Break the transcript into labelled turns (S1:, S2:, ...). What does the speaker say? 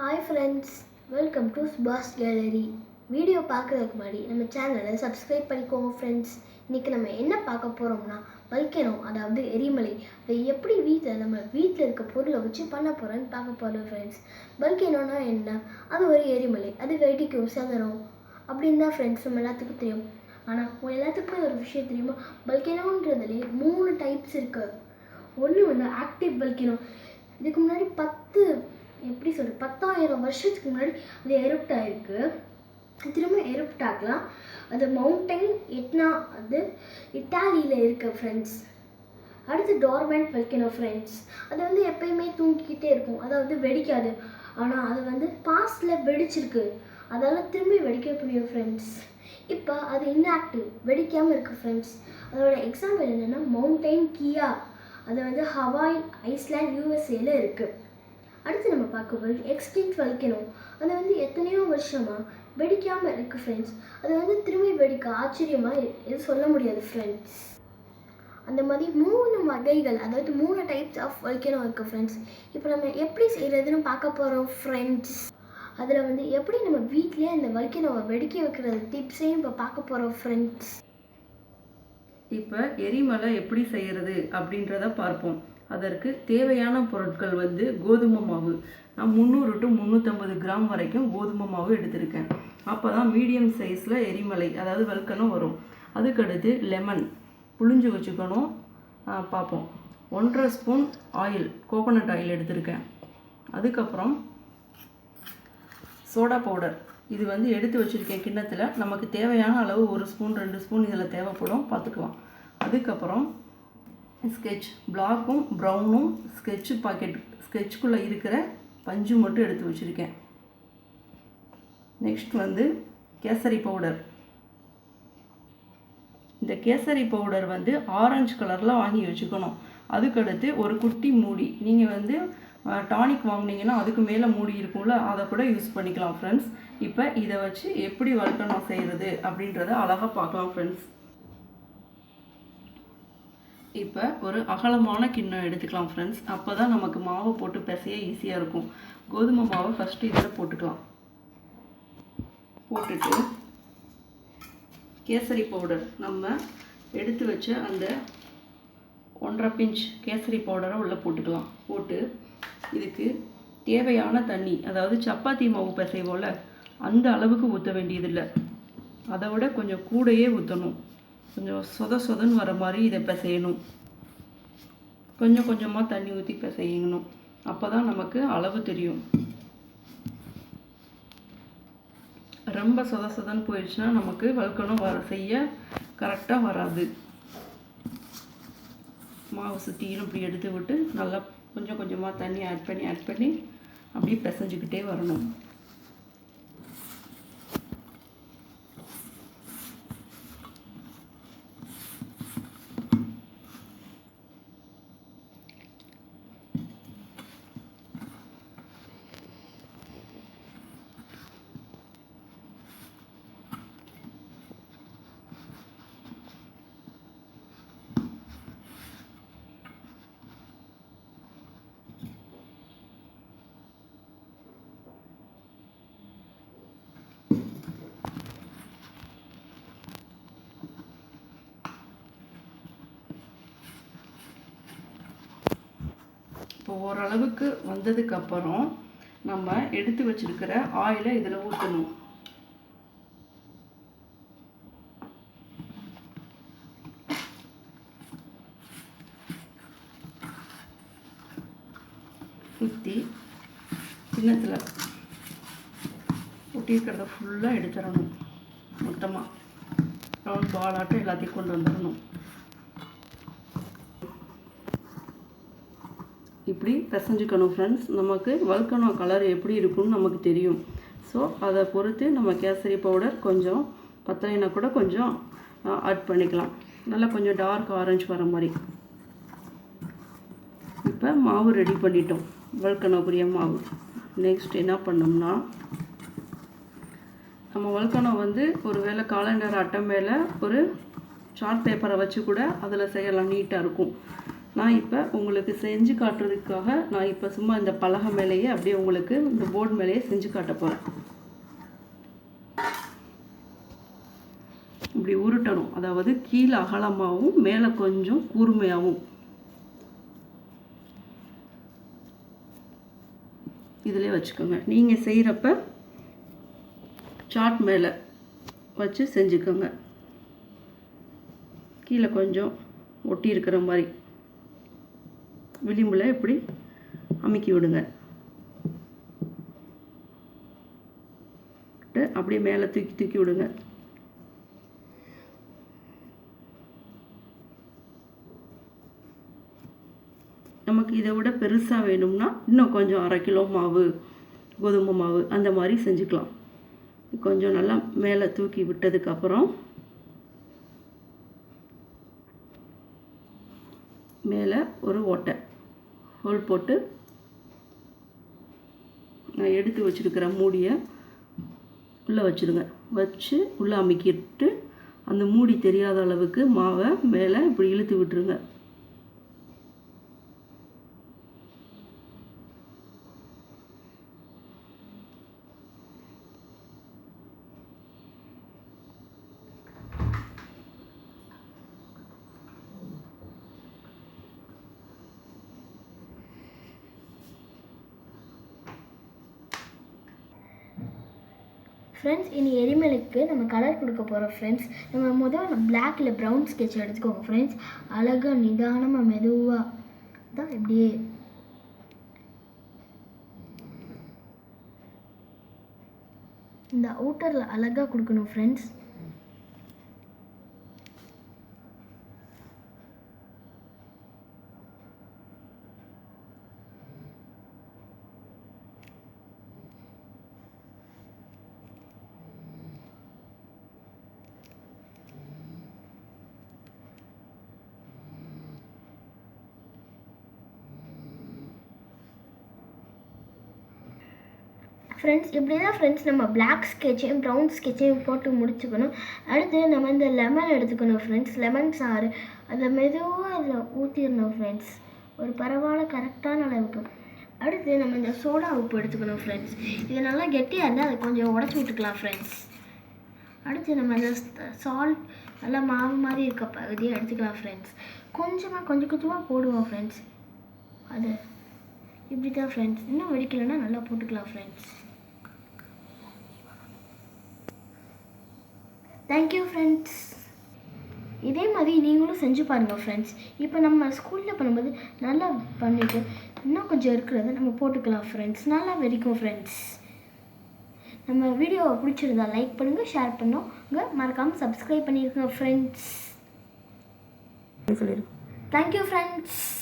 S1: Hi friends welcome to Subash gallery video பார்க்குறதுக்கு முன்னாடி நம்ம சேனலை சப்ஸ்கிரைப் பண்ணிக்கோங்க ஃப்ரெண்ட்ஸ் இன்றைக்கி நம்ம என்ன பார்க்க போகிறோம்னா வல்கேனோ அதாவது எரிமலை. அதை எப்படி வீட்டில் நம்ம வீட்டில் இருக்க பொருளை வச்சு பண்ண போகிறோன்னு பார்க்க போகிறோம் ஃப்ரெண்ட்ஸ் வல்கேனோனா என்ன? அது ஒரு எரிமலை. அது வெடிக்கும் சதறம் அப்படின்னு தான் ஃப்ரெண்ட்ஸ் நம்ம எல்லாத்துக்கும் தெரியும். ஆனால் உங்கள் எல்லாத்துக்கும் ஒரு விஷயம் தெரியுமா? வல்கேனோன்றதுலேயே மூணு டைப்ஸ் இருக்குது ஒன்று வந்து ஆக்டிவ் வல்கேனோ இதுக்கு முன்னாடி பத்து எப்படி சொல்கிறது பத்தாயிரம் வருஷத்துக்கு முன்னாடி அது எருப்ட் ஆகிருக்கு திரும்ப எருப்ட் ஆகலாம். அது மவுண்டைன் எட்னா அது இட்டாலியில் இருக்க ஃப்ரெண்ட்ஸ் அடுத்து டார்மெண்ட் வைக்கணும் ஃப்ரெண்ட்ஸ் அது வந்து எப்பயுமே தூங்கிக்கிட்டே இருக்கும். அதாவது வெடிக்காது. ஆனால் அது வந்து பாஸ்டில் வெடிச்சிருக்கு. அதால் திரும்பி வெடிக்கக்கூடிய ஃப்ரெண்ட்ஸ் இப்போ அது இன்ஆக்டிவ் வெடிக்காமல் இருக்குது ஃப்ரெண்ட்ஸ் அதோட எக்ஸாம்பிள் என்னென்னா மவுண்டைன் கியா அது வந்து ஹவாய் ஐஸ்லாண்ட் யூஎஸ்ஏல இருக்குது அடுத்து நம்ம பார்க்க போகிறது எக்ஸ்டிங்ட் வல்கனோ அது வந்து எத்தனையோ வருஷமாக வெடிக்காமல் இருக்குது ஃப்ரெண்ட்ஸ் அது வந்து திரும்பி வெடிக்க ஆச்சரியமாக இது சொல்ல முடியாது ஃப்ரெண்ட்ஸ் அந்த மாதிரி மூணு வகைகள் அதாவது மூணு டைப்ஸ் ஆஃப் வல்கனோ இருக்குது ஃப்ரெண்ட்ஸ் இப்போ நம்ம எப்படி செய்கிறதுன்னு பார்க்க போகிறோம் ஃப்ரெண்ட்ஸ் அதில் வந்து எப்படி நம்ம வீட்லேயே இந்த வல்கனோவை வெடிக்க வைக்கிற டிப்ஸையும் இப்போ பார்க்க போகிறோம் ஃப்ரெண்ட்ஸ்
S2: இப்போ எரிமலை எப்படி செய்கிறது அப்படின்றத பார்ப்போம். அதற்கு தேவையான பொருட்கள் வந்து கோதுமை மாவு. நான் முந்நூறு டு முந்நூற்றம்பது கிராம் வரைக்கும் கோதுமை மாவு எடுத்திருக்கேன். அப்போ தான் மீடியம் சைஸில் எரிமலை அதாவது வல்கனம் வரும். அதுக்கடுத்து லெமன் புளிஞ்சு வச்சுக்கணும். பார்ப்போம். ஒன்றரை ஸ்பூன் ஆயில் கோகோனட் ஆயில் எடுத்திருக்கேன். அதுக்கப்புறம் சோடா பவுடர் இது வந்து எடுத்து வச்சுருக்கேன் கிண்ணத்தில். நமக்கு தேவையான அளவு ஒரு ஸ்பூன் ரெண்டு ஸ்பூன் இதில் தேவைப்படும். பார்த்துக்குவோம் அதுக்கப்புறம் ஸ்கெட்ச் பிளாக்கும் ப்ரௌனும் ஸ்கெட்ச் பாக்கெட் ஸ்கெட்சுக்குள்ளே இருக்கிற பஞ்சு மட்டும் எடுத்து வச்சுருக்கேன். நெக்ஸ்ட் வந்து கேசரி பவுடர் இந்த கேசரி பவுடர் வந்து ஆரஞ்சு கலரில் வாங்கி வச்சுக்கணும். அதுக்கடுத்து ஒரு குட்டி மூடி. நீங்கள் வந்து டானிக் வாங்கினீங்கன்னா அதுக்கு மேலே மூடி இருக்கும்ல அதை கூட யூஸ் பண்ணிக்கலாம் ஃப்ரெண்ட்ஸ் இப்போ இதை வச்சு எப்படி வல்கனம் செய்கிறது அப்படின்றத அழகாக பார்க்கலாம் ஃப்ரெண்ட்ஸ் இப்போ ஒரு அகலமான கிண்ணம் எடுத்துக்கலாம் ஃப்ரெண்ட்ஸ் அப்போ தான் நமக்கு மாவை போட்டு பிசைய ஈஸியாக இருக்கும். கோதுமை மாவை ஃபஸ்ட்டு இதில் போட்டுக்கலாம். போட்டுட்டு கேசரி பவுடர் நம்ம எடுத்து வச்ச அந்த ஒன்றரை பிஞ்ச் கேசரி பவுடரை உள்ளே போட்டுக்கலாம். போட்டு இதுக்கு தேவையான தண்ணி அதாவது சப்பாத்தி மாவு பிசைவோல அந்த அளவுக்கு ஊற்ற வேண்டியதில்லை. அதை விட கொஞ்சம் கூடயே ஊற்றணும் கொஞ்சம் சொத சொதன்னு வர மாதிரி இதை பிசையணும். கொஞ்சம் கொஞ்சமாக தண்ணி ஊற்றி பிசையணும். அப்போ தான் நமக்கு அளவு தெரியும். ரொம்ப சொத சொதன்னு போயிடுச்சுன்னா நமக்கு வழுக்கணும் வர செய்ய கரெக்டாக வராது. மாவு சுற்றியும் இப்படி எடுத்து விட்டு நல்லா கொஞ்சம் கொஞ்சமாக தண்ணி ஆட் பண்ணி ஆட் பண்ணி அப்படியே பிசைஞ்சுக்கிட்டே வரணும். இப்போ ஓரளவுக்கு வந்ததுக்கப்புறம் நம்ம எடுத்து வச்சிருக்கிற ஆயிலை இதில் ஊற்றணும் ஊற்றி சின்னத்தில் ஒட்டியிருக்கிறத ஃபுல்லாக எடுத்துடணும். மொத்தமாக ரவுண்ட் பாலாட்டம் எல்லாத்தையும் கொண்டு வந்துடணும். இப்படி பிசைஞ்சுக்கணும் ஃப்ரெண்ட்ஸ் நமக்கு வல்கனோ கலர் எப்படி இருக்கும்னு நமக்கு தெரியும். ஸோ அதை பொறுத்து நம்ம கேசரி பவுடர் கொஞ்சம் பத்தலைனா கூட கொஞ்சம் ஆட் பண்ணிக்கலாம். நல்லா கொஞ்சம் டார்க் ஆரஞ்சு வர மாதிரி. இப்போ மாவு ரெடி பண்ணிட்டோம். வல்கனோக்குரிய மாவு. நெக்ஸ்ட் என்ன பண்ணோம்னா நம்ம வல்கனோ வந்து ஒரு வேளை காலண்டர் அட்டை மேலே ஒரு சார்ட் பேப்பரை வச்சு கூட அதில் செய்யலாம். நீட்டாக இருக்கும். நான் இப்போ உங்களுக்கு செஞ்சு காட்டுறதுக்காக நான் இப்போ சும்மா இந்த பலகை மேலேயே அப்படியே உங்களுக்கு இந்த போர்டு மேலேயே செஞ்சு காட்ட போகிறேன் இப்படி உருட்டணும். அதாவது கீழே அகலமாகவும் மேலே கொஞ்சம் கூர்மையாகவும். இதிலே வச்சுக்கோங்க. நீங்கள் செய்கிறப்ப சாட் மேலே வச்சு செஞ்சுக்கோங்க. கீழே கொஞ்சம் ஒட்டி இருக்கிற மாதிரி. விளிம்பில் இப்படி அமுக்கி விடுங்க. அப்படியே மேலே தூக்கி தூக்கி விடுங்க. நமக்கு இதை விட பெருசாக வேணும்னா இன்னும் கொஞ்சம் அரை கிலோ மாவு கோதுமை மாவு அந்த மாதிரி செஞ்சுக்கலாம். கொஞ்சம் நல்லா மேலே தூக்கி விட்டதுக்கப்புறம் மேலே ஒரு ஓட்டை. ஹோல் போட்டு நான் எடுத்து வச்சுருக்கிற மூடியை உள்ளே வச்சுருங்க. வச்சு உள்ளே அமைக்கிட்டு அந்த மூடி தெரியாத அளவுக்கு மாவை மேலே இப்படி இழுத்து விட்டுருங்க.
S1: ஃப்ரெண்ட்ஸ் இனி எரிமலைக்கு நம்ம கலர் கொடுக்க போகிறோம் ஃப்ரெண்ட்ஸ் நம்ம முதல்ல பிளாக் இல்லை ப்ரௌன் ஸ்கெட்ச் எடுத்துக்கோங்க ஃப்ரெண்ட்ஸ் அழகாக நிதானமாக மெதுவாக தான் இப்படியே. இந்த அவுட்டரில் அழகாக கொடுக்கணும் ஃப்ரெண்ட்ஸ் ஃப்ரெண்ட்ஸ் இப்படி தான் ஃப்ரெண்ட்ஸ் நம்ம பிளாக் ஸ்கெட்சையும் ப்ரௌன் ஸ்கெட்சையும் போட்டு முடிச்சுக்கணும். அடுத்து நம்ம இந்த லெமன் எடுத்துக்கணும் ஃப்ரெண்ட்ஸ் லெமன் சாறு. அதை மெதுவாக அதில் ஊற்றிடணும் ஃப்ரெண்ட்ஸ் ஒரு பரவாயில்ல கரெக்டான அளவுக்கு. அடுத்து நம்ம இந்த சோடா உப்பு எடுத்துக்கணும் ஃப்ரெண்ட்ஸ் இது நல்லா கெட்டியாக இருந்தால் அதை கொஞ்சம் உடச்சி விட்டுக்கலாம் ஃப்ரெண்ட்ஸ் அடுத்து நம்ம இந்த சால்ட் நல்லா மாவு மாதிரி இருக்க பகுதியை எடுத்துக்கலாம் ஃப்ரெண்ட்ஸ் கொஞ்சமாக கொஞ்சம் கொஞ்சமாக போடுவோம் ஃப்ரெண்ட்ஸ் அது. இப்படி தான் ஃப்ரெண்ட்ஸ் இன்னும் வெடிக்கலைன்னா நல்லா போட்டுக்கலாம் ஃப்ரெண்ட்ஸ் தேங்க்யூ ஃப்ரெண்ட்ஸ் இதே மாதிரி நீங்களும் செஞ்சு பாருங்கள் ஃப்ரெண்ட்ஸ் இப்போ நம்ம ஸ்கூலில் பண்ணும்போது நல்லா பண்ணிவிட்டு இன்னும் கொஞ்சம் இருக்கிறத நம்ம போட்டுக்கலாம் ஃப்ரெண்ட்ஸ் நல்லா வெடிக்கும் ஃப்ரெண்ட்ஸ் நம்ம வீடியோவை பிடிச்சிருந்தா லைக் பண்ணுங்கள் ஷேர் பண்ணுங்க. மறக்காமல் சப்ஸ்கிரைப் பண்ணியிருக்கோங்க ஃப்ரெண்ட்ஸ்
S2: சொல்லிடு
S1: தேங்க்யூ ஃப்ரெண்ட்ஸ்